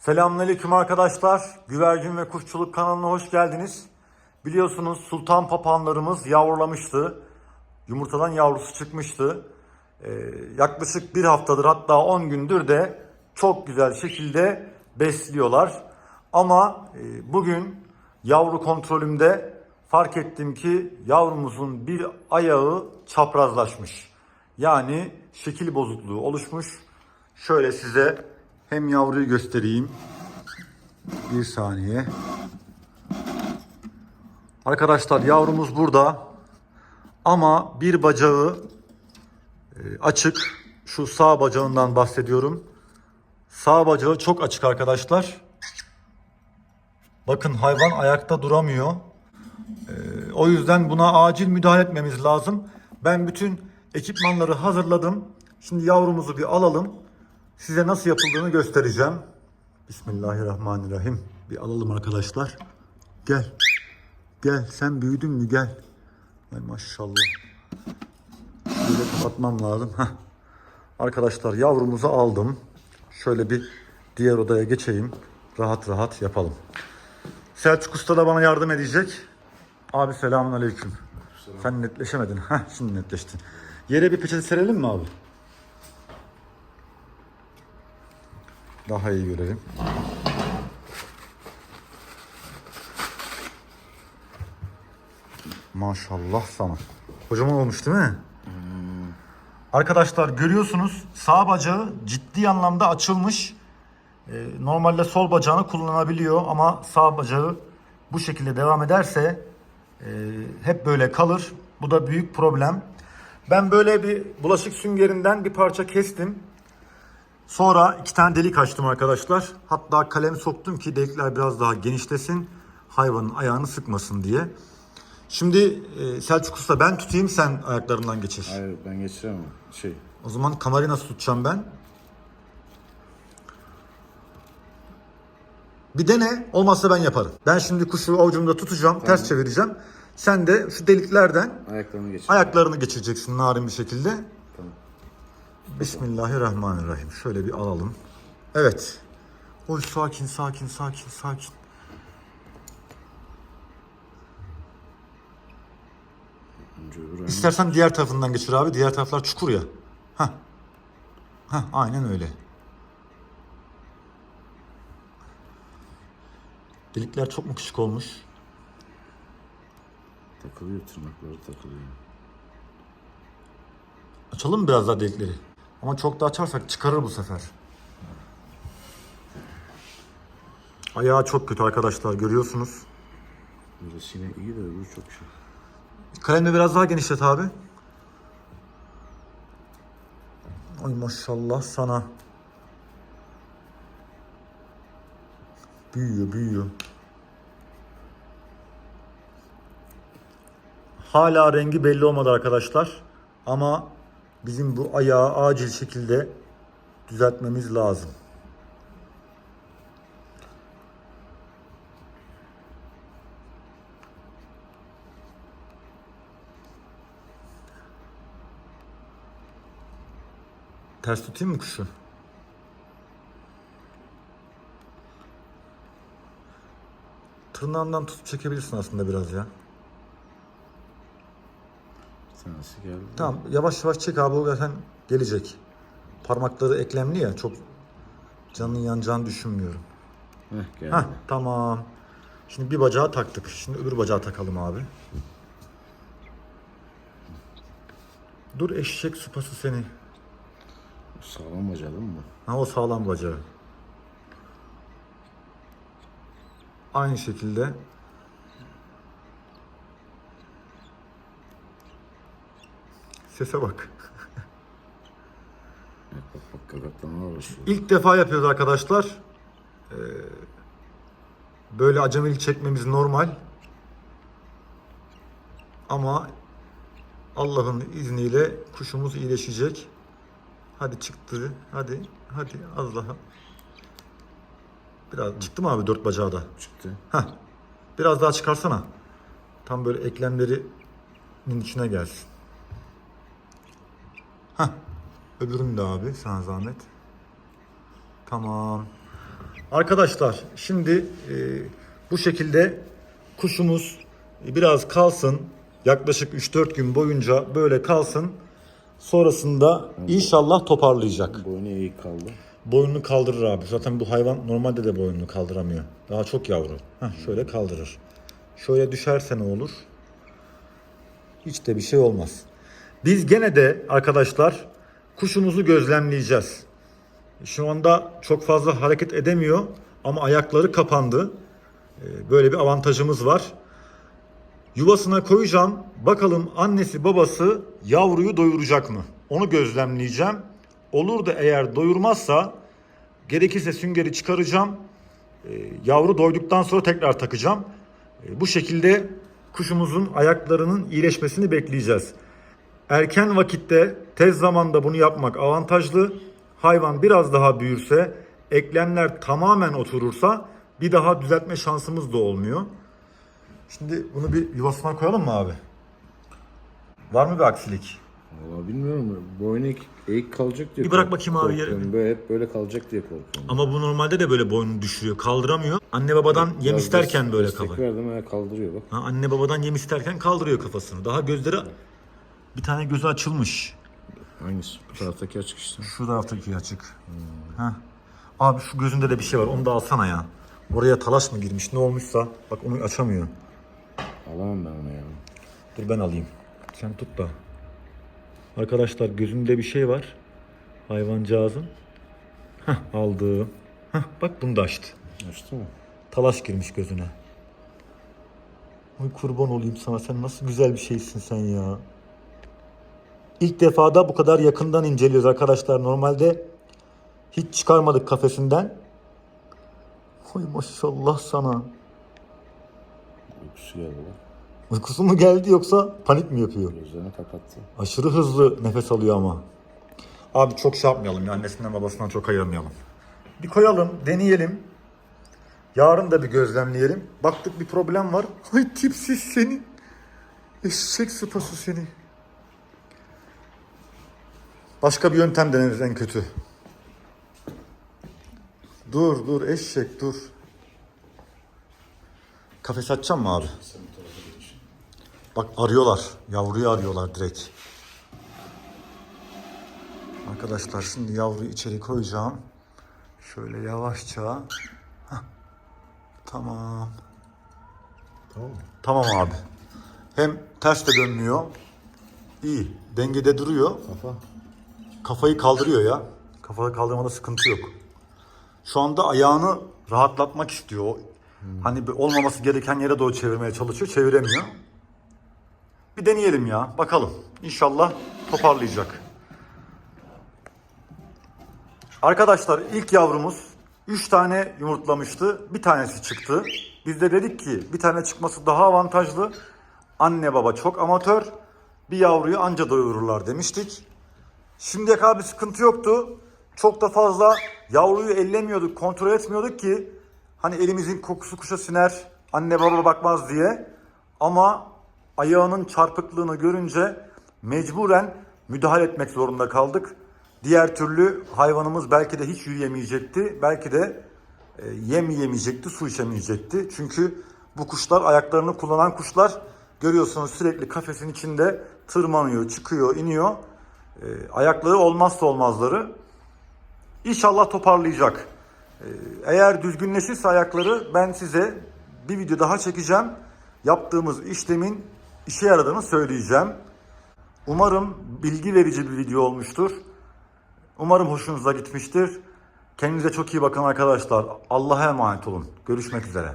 Selamünaleyküm arkadaşlar. Güvercin ve Kuşçuluk kanalına hoş geldiniz. Biliyorsunuz sultan papağanlarımız yavrulamıştı. Yumurtadan yavrusu çıkmıştı. Ee, yaklaşık bir haftadır hatta 10 gündür de çok güzel şekilde besliyorlar. Ama e, bugün yavru kontrolümde fark ettim ki yavrumuzun bir ayağı çaprazlaşmış. Yani şekil bozukluğu oluşmuş. Şöyle size hem yavruyu göstereyim. Bir saniye. Arkadaşlar yavrumuz burada. Ama bir bacağı e, açık. Şu sağ bacağından bahsediyorum. Sağ bacağı çok açık arkadaşlar. Bakın hayvan ayakta duramıyor. E, O yüzden buna acil müdahale etmemiz lazım. Ben bütün ekipmanları hazırladım. Şimdi yavrumuzu bir alalım. Size nasıl yapıldığını göstereceğim. Bismillahirrahmanirrahim. Bir alalım arkadaşlar. Gel. Gel sen büyüdün mü gel. Ay maşallah. Şöyle kapatmam lazım. Heh. Arkadaşlar yavrumuzu aldım. Şöyle bir diğer odaya geçeyim. Rahat rahat yapalım. Selçuk Usta da bana yardım edecek. Abi selamun aleyküm. Sen netleşemedin. Heh, şimdi netleştin. Yere bir peçete serelim mi abi? Daha iyi görelim. Maşallah sana. Kocaman olmuş değil mi? Arkadaşlar görüyorsunuz sağ bacağı ciddi anlamda açılmış. Ee, normalde sol bacağını kullanabiliyor ama sağ bacağı bu şekilde devam ederse e, hep böyle kalır. Bu da büyük problem. Ben böyle bir bulaşık süngerinden bir parça kestim. Sonra iki tane delik açtım arkadaşlar. Hatta kalem soktum ki delikler biraz daha genişlesin. Hayvanın ayağını sıkmasın diye. Şimdi e, Selçuk Usta ben tutayım sen ayaklarından geçir. Hayır ben geçiremem. Şey. O zaman kamerayı nasıl tutacağım ben? Bir dene. Olmazsa ben yaparım. Ben şimdi kuşu avucumda tutacağım. Ters çevireceğim. Sen de şu deliklerden Ayaklarını geçir. ayaklarını geçireceksin narin bir şekilde. Bismillahirrahmanirrahim. Şöyle bir alalım. Evet. Oy sakin sakin sakin sakin. İstersen diğer tarafından geçir abi. Diğer taraflar çukur ya. Hah. Hah aynen öyle. Delikler çok mu küçük olmuş? takılıyor tırnakları takılıyor. Açalım mı biraz daha delikleri? Ama çok da açarsak çıkarır bu sefer. Ayağı çok kötü arkadaşlar görüyorsunuz. Burası yine iyi de öbürü çok şey. Kalemle biraz daha genişlet abi. Ay maşallah sana. Büyüyor, büyüyor. Hala rengi belli olmadı arkadaşlar. Ama bizim bu ayağı acil şekilde düzeltmemiz lazım. Ters tutayım mı kuşu? Tırnağından tutup çekebilirsin aslında biraz ya. Tanesi geldi. Tamam yavaş yavaş çek abi o zaten gelecek. Parmakları eklemli ya çok canının yanacağını düşünmüyorum. Heh geldi. Heh tamam. Şimdi bir bacağı taktık. Şimdi öbür bacağı takalım abi. Dur eşek supası seni. Sağlam bacağı değil mi bu? Ha o sağlam bacağı. Aynı şekilde Sese bak. Bak bak bak gagatlama başlıyor. İlk defa yapıyoruz arkadaşlar. Ee, böyle acemilik çekmemiz normal. Ama Allah'ın izniyle kuşumuz iyileşecek. Hadi çıktı. Hadi. Hadi az daha. Biraz çıktı mı abi dört bacağı da? Çıktı. Heh. Biraz daha çıkarsana. Tam böyle eklemlerinin içine gelsin. Heh. Öbürünü de abi sana zahmet. Tamam. Arkadaşlar şimdi e, bu şekilde kuşumuz biraz kalsın. Yaklaşık 3-4 gün boyunca böyle kalsın. Sonrasında inşallah toparlayacak. Boynu iyi kaldı. Boynunu kaldırır abi. Zaten bu hayvan normalde de boynunu kaldıramıyor. Daha çok yavru. Heh, şöyle kaldırır. Şöyle düşerse ne olur? Hiç de bir şey olmaz. Biz gene de arkadaşlar kuşumuzu gözlemleyeceğiz. Şu anda çok fazla hareket edemiyor ama ayakları kapandı. Ee, Böyle bir avantajımız var. Yuvasına koyacağım. Bakalım annesi babası yavruyu doyuracak mı? Onu gözlemleyeceğim. Olur da eğer doyurmazsa gerekirse süngeri çıkaracağım. Ee, yavru doyduktan sonra tekrar takacağım. Ee, bu şekilde kuşumuzun ayaklarının iyileşmesini bekleyeceğiz. Erken vakitte tez zamanda bunu yapmak avantajlı. Hayvan biraz daha büyürse, eklemler tamamen oturursa bir daha düzeltme şansımız da olmuyor. Şimdi bunu bir yuvasına koyalım mı abi? Var mı bir aksilik? Valla bilmiyorum. Boynu eğik, eğik kalacak diye Bir bırak bakayım abi yere. korkuyorum. Böyle hep böyle kalacak diye korkuyorum. Ama bu normalde de böyle boynunu düşürüyor. Kaldıramıyor. Anne babadan yem Biraz isterken des- böyle destek kafa. verdim kaldırıyor bak. Ha, anne babadan yem isterken kaldırıyor kafasını. Daha gözleri bir tane gözü açılmış. Hangisi? Bu taraftaki açık işte. Şu taraftaki açık. Ha. Abi şu gözünde de bir şey var. Onu da alsana ya. Oraya talaş mı girmiş ne olmuşsa. Bak onu açamıyor. Alamam ben onu ya. Dur ben alayım. Sen tut da. Arkadaşlar gözünde bir şey var. Hayvancağızın. Hah aldı. Hah bak bunu da açtı. Açtı mı? Talaş girmiş gözüne. Ay kurban olayım sana. Sen nasıl güzel bir şeysin sen ya. İlk defa da bu kadar yakından inceliyoruz arkadaşlar. Normalde hiç çıkarmadık kafesinden. Oy maşallah sana. Uykusu geldi. Uykusu mu geldi yoksa panik mi yapıyor? Gözlerini kapattı. Aşırı hızlı nefes alıyor ama. Abi çok şey yapmayalım ya. Annesinden babasından çok ayırmayalım. Bir koyalım, deneyelim. Yarın da bir gözlemleyelim. Baktık bir problem var. Ay tipsiz seni. Eşek sıpası seni. Başka bir yöntem deneriz en kötü. Dur dur eşek dur. Kafes açacağım mı abi? Bak arıyorlar. Yavruyu arıyorlar direkt. Arkadaşlar şimdi yavruyu içeri koyacağım. Şöyle yavaşça. Hah. Tamam. Tamam? Tamam abi. Hem ters de dönmüyor. İyi. Dengede duruyor. Kafa. Kafayı kaldırıyor ya. Kafayı kaldırmada sıkıntı yok. Şu anda ayağını rahatlatmak istiyor. O- Hani olmaması gereken yere doğru çevirmeye çalışıyor. Çeviremiyor. Bir deneyelim ya. Bakalım. İnşallah toparlayacak. Arkadaşlar ilk yavrumuz 3 tane yumurtlamıştı. Bir tanesi çıktı. Biz de dedik ki bir tane çıkması daha avantajlı. Anne baba çok amatör. Bir yavruyu anca doyururlar demiştik. Şimdiye kadar bir sıkıntı yoktu. Çok da fazla yavruyu ellemiyorduk, kontrol etmiyorduk ki hani elimizin kokusu kuşa siner, anne baba bakmaz diye. Ama ayağının çarpıklığını görünce mecburen müdahale etmek zorunda kaldık. Diğer türlü hayvanımız belki de hiç yürüyemeyecekti. Belki de e, yem yemeyecekti, su içemeyecekti. Çünkü bu kuşlar ayaklarını kullanan kuşlar görüyorsunuz sürekli kafesin içinde tırmanıyor, çıkıyor, iniyor. E, ayakları olmazsa olmazları. İnşallah toparlayacak. E, eğer düzgünleşirse ayakları ben size bir video daha çekeceğim. Yaptığımız işlemin işe yaradığını söyleyeceğim. Umarım bilgi verici bir video olmuştur. Umarım hoşunuza gitmiştir. Kendinize çok iyi bakın arkadaşlar. Allah'a emanet olun. Görüşmek üzere.